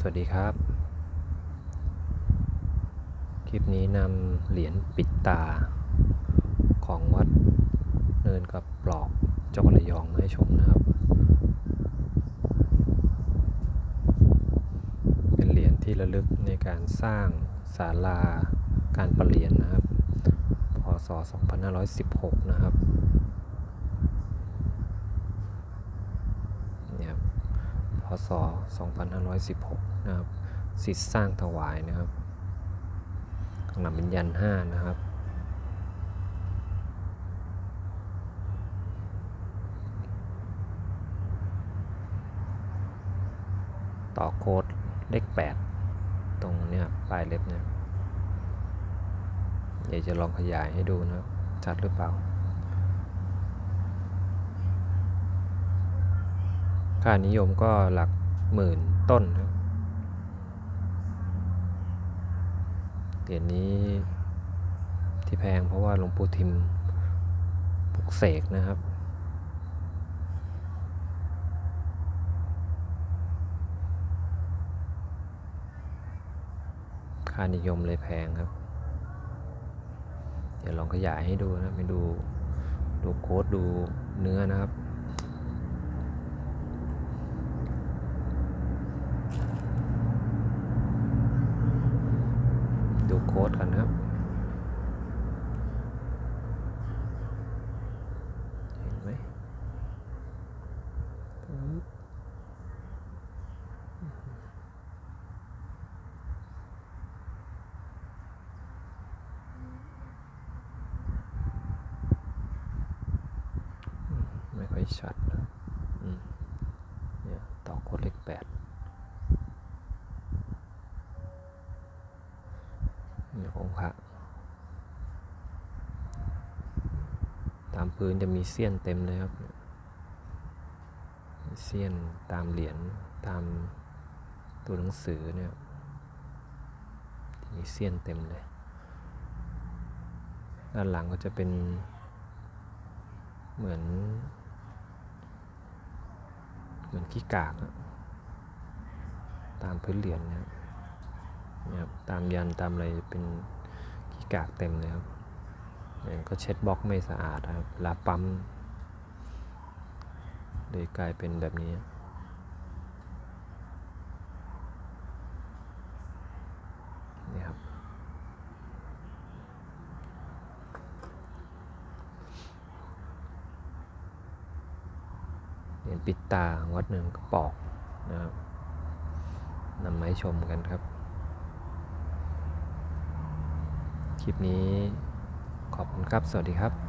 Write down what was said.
สวัสดีครับ คลิปนี้นำเหรียญปิดตา ของวัดเนินกับปลอกจังหวัดระยองมาให้ชมนะครับ เป็นเหรียญที่ระลึกในการสร้างศาลาการประเรียนนะครับ พศ 2516 นะครับเนี่ยครับ พศ 2516 นะครับ สิทธิ์สร้างถวายนะครับข้างหลังเป็นยันห้านะครับ ต่อโค้ดเลข 8 ตรงเนี้ยปลายเล็บเนี่ย เดี๋ยวจะลองขยายให้ดูนะครับชัดหรือเปล่า ค่านิยมก็หลักหมื่นต้นครับเหรียญนี้ที่แพงเพราะว่าหลวงปู่ทิมปลุกเสกนะครับค่านิยมเลยแพงครับ เดี๋ยวลองขยายให้ดูนะไปดูดูโค้ดดูเนื้อนะครับ ดูโค้ดกันนะครับเห็นไหมอืมไม่ค่อยชัดนะอืมเนี่ยต่อโค้ดเลขแปด นี่ของพระตามพื้นจะมีเสี้ยนเต็มเลยครับเสี้ยนตามเหรียญตามตัวหนังสือเนี่ยมีเสี้ยนเต็มเลย ด้านหลังก็จะเป็นเหมือน เหมือนขี้กากอะตามพื้นเหรียญนะครับ นี่ยครับตามยันตามอะไรเป็นขี้กากเต็มเลยครับเนี่ยก็เช็ดบล็อกไม่สะอาดนะครับลาปั๊มเลยกลายเป็นแบบนี้นี่ครับเหรียญปิดตาวัดเนินกระปอกนะครับนำมาให้ชมกันครับ ค ลิปนี้ ขอบคุณครับ สวัสดีครับ